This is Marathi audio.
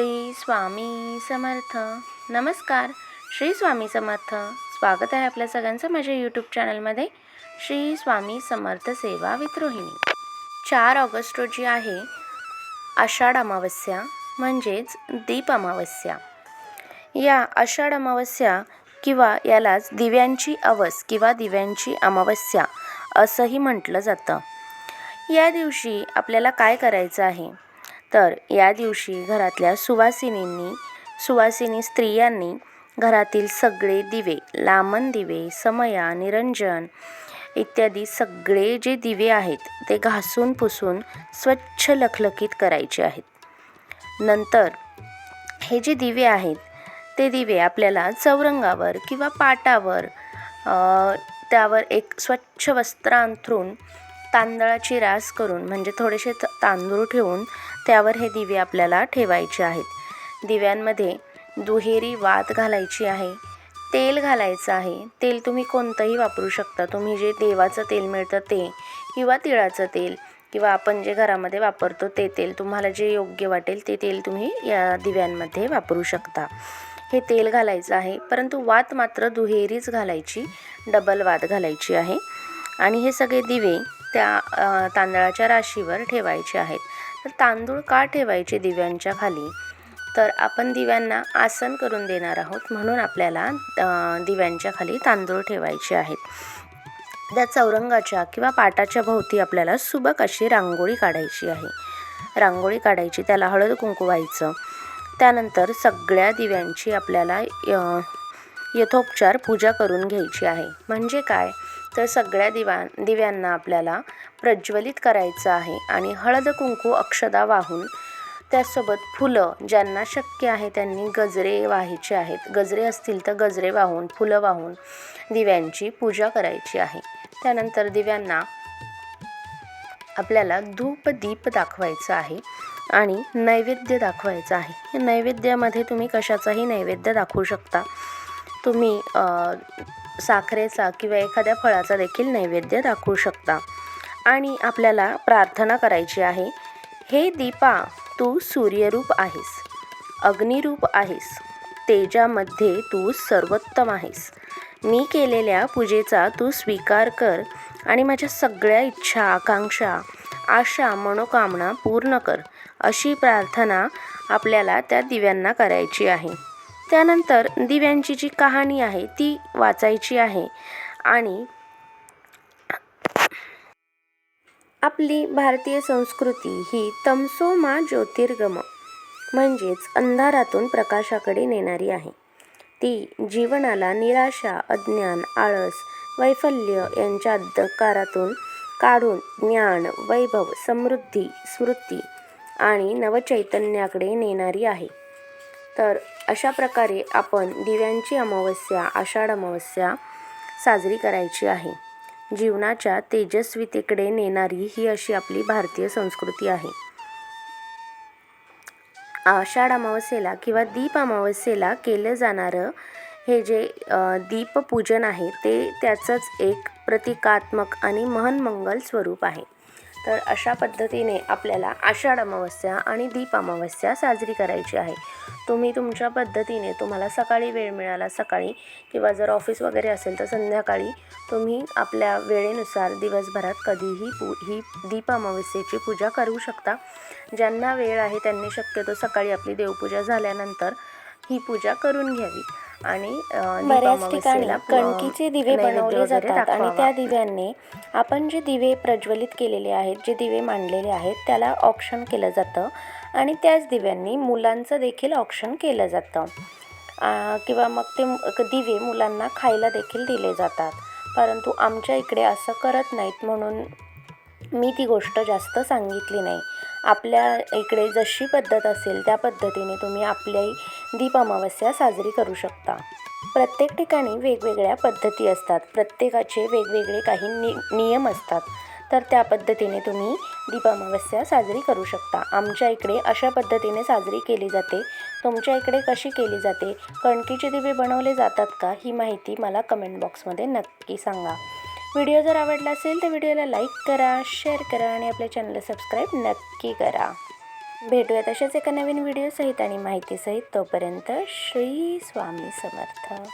श्री स्वामी समर्थ. नमस्कार. श्री स्वामी समर्थ. स्वागत आहे आपल्या सगळ्यांचं माझ्या यूट्यूब चॅनलमध्ये श्री स्वामी समर्थ सेवा विद्रोहिणी चार ऑगस्ट रोजी आहे आषाढ अमावस्या म्हणजेच दीप अमावस्या. या आषाढ अमावस्या किंवा यालाच दिव्यांची अवस किंवा दिव्यांची अमावस्या असंही म्हटलं जातं. या दिवशी आपल्याला काय करायचं आहे? तर या दिवशी घरातल्या सुवासिनींनी सुवासिनी स्त्रियांनी घरातील सगळे दिवे लामण दिवे समया निरंजन इत्यादी सगळे जे दिवे आहेत ते घासून पुसून स्वच्छ लखलखीत करायचे आहेत. नंतर हे जे दिवे आहेत ते दिवे आपल्याला चौरंगावर किंवा पाटावर त्यावर एक स्वच्छ वस्त्र अंथरून तांदळाची रास करून म्हणजे थोडेसे त- तांदूळ ठेवून त्यावर हे दिवे आपल्याला ठेवायचे आहेत. दिव्यांमध्ये दुहेरी वात घालायची आहे. तेल घालायचं आहे. तेल तुम्ही कोणतंही वापरू शकता. तुम्ही जे देवाचं तेल मिळतं ते किंवा तिळाचं तेल किंवा आपण जे घरामध्ये वापरतो ते तेल तुम्हाला जे योग्य वाटेल ते तेल तुम्ही या दिव्यांमध्ये वापरू शकता. हे तेल घालायचं आहे. परंतु वात मात्र दुहेरीच घालायची डबल वात घालायची आहे. आणि हे सगळे दिवे त्या तांदळाच्या राशीवर ठेवायचे आहेत. तर तांदूळ का ठेवायचे दिव्यांच्या खाली? तर आपण दिव्यांना आसन करून देणार आहोत. म्हणून आपल्याला दिव्यांच्या खाली तांदूळ ठेवायचे आहेत. त्या चौरंगाच्या किंवा पाटाच्या भोवती आपल्याला सुबक अशी रांगोळी काढायची आहे. रांगोळी काढायची त्याला हळद कुंकू व्हायचं त्यानंतर सगळ्या दिव्यांची आपल्याला यथोपचार पूजा करून घ्यायची आहे. म्हणजे काय? तर सगळ्या दिवा दिव्यांना आपल्याला प्रज्वलित करायचं आहे आणि हळद कुंकू अक्षदा वाहून त्यासोबत फुलं ज्यांना शक्य आहे त्यांनी गजरे वाहायचे आहेत. गजरे असतील तर गजरे वाहून फुलं वाहून दिव्यांची पूजा करायची आहे. त्यानंतर दिव्यांना आपल्याला धूप दीप दाखवायचं आहे आणि नैवेद्य दाखवायचं आहे. नैवेद्यामध्ये तुम्ही कशाचाही नैवेद्य दाखवू शकता. तुम्ही साखरेचा किंवा एखाद्या फळाचा देखील नैवेद्य दाखवू शकता. आणि आपल्याला प्रार्थना करायची आहे हे दीपा तू सूर्यरूप आहेस. अग्निरूप आहेस. तेजामध्ये तू सर्वोत्तम आहेस. मी केलेल्या पूजेचा तू स्वीकार कर आणि माझ्या सगळ्या इच्छा आकांक्षा आशा मनोकामना पूर्ण कर. अशी प्रार्थना आपल्याला त्या दिव्यांना करायची आहे. त्यानंतर दिव्यांची जी कहाणी आहे ती वाचायची आहे. आणि आपली भारतीय संस्कृती ही तमसो मा ज्योतिर्गम म्हणजेच अंधारातून प्रकाशाकडे नेणारी आहे. ती जीवनाला निराशा अज्ञान आळस वैफल्य यांच्या अंधकारातून काढून ज्ञान वैभव समृद्धी स्मृती आणि नवचैतन्याकडे नेणारी आहे. तर अशा प्रकारे आपण दिव्यांची अमावस्या आषाढ अमावस्या साजरी करायची आहे. जीवनाच्या तेजस्वितेकडे नेणारी ही अशी आपली भारतीय संस्कृती आहे. आषाढ अमावस्येला किंवा दीप अमावस्येला केलं जाणारं हे जे दीपपूजन आहे ते त्याचंच एक प्रतिकात्मक आणि महन्मंगल स्वरूप आहे. तर अशा पद्धतीने आपल्याला आषाढ अमावस्या आणि दीप अमावस्या साजरी करायची आहे. तुम्ही तुमच्या पद्धतीने तुम्हाला सकाळी वेळ मिळाला सकाळी किंवा जर ऑफिस वगैरे असेल तर संध्याकाळी तुम्ही आपल्या वेळेनुसार दिवसभरात कधीही पू ही दीप अमावस्येची पूजा करू शकता. ज्यांना वेळ आहे त्यांनी शक्यतो सकाळी आपली देवपूजा झाल्यानंतर ही पूजा करून घ्यावी. आणि बऱ्याच ठिकाणी कणकीचे दिवे बनवले जातात आणि. त्या दिव्यांनी आपण जे दिवे प्रज्वलित केलेले आहेत जे दिवे मांडलेले आहेत त्याला ऑप्शन केलं जातं आणि त्याच दिव्यांनी मुलांचं देखील ऑप्शन केलं जातं. किंवा मग ते दिवे मुलांना खायला देखील दिले जातात. परंतु आमच्या इकडे असं करत नाहीत म्हणून मी ती गोष्ट जास्त सांगितली नाही. आपल्या इकडे जशी पद्धत असेल त्या पद्धतीने तुम्ही आपल्याही दीप अमावस्या साजरी करू शकता. प्रत्येक ठिकाणी वेगवेगळ्या पद्धती असतात. प्रत्येकाचे वेगवेगळे काही नि नियम असतात. तर त्या पद्धतीने तुम्ही दीप अमावस्या साजरी करू शकता. आमच्या इकडे अशा पद्धतीने साजरी केली जाते. तुमच्या इकडे कशी केली जाते? कणकीचे दिवे बनवले जातात का? ही माहिती मला कमेंट बॉक्समध्ये नक्की सांगा. व्हिडिओ जर आवडला असेल तर व्हिडिओला लाईक करा शेअर करा आणि आपल्या चॅनलला सबस्क्राईब नक्की करा. भेटूया तशाच एका नवीन व्हिडिओसहित आणि माहितीसहित तोपर्यंत श्री स्वामी समर्थ.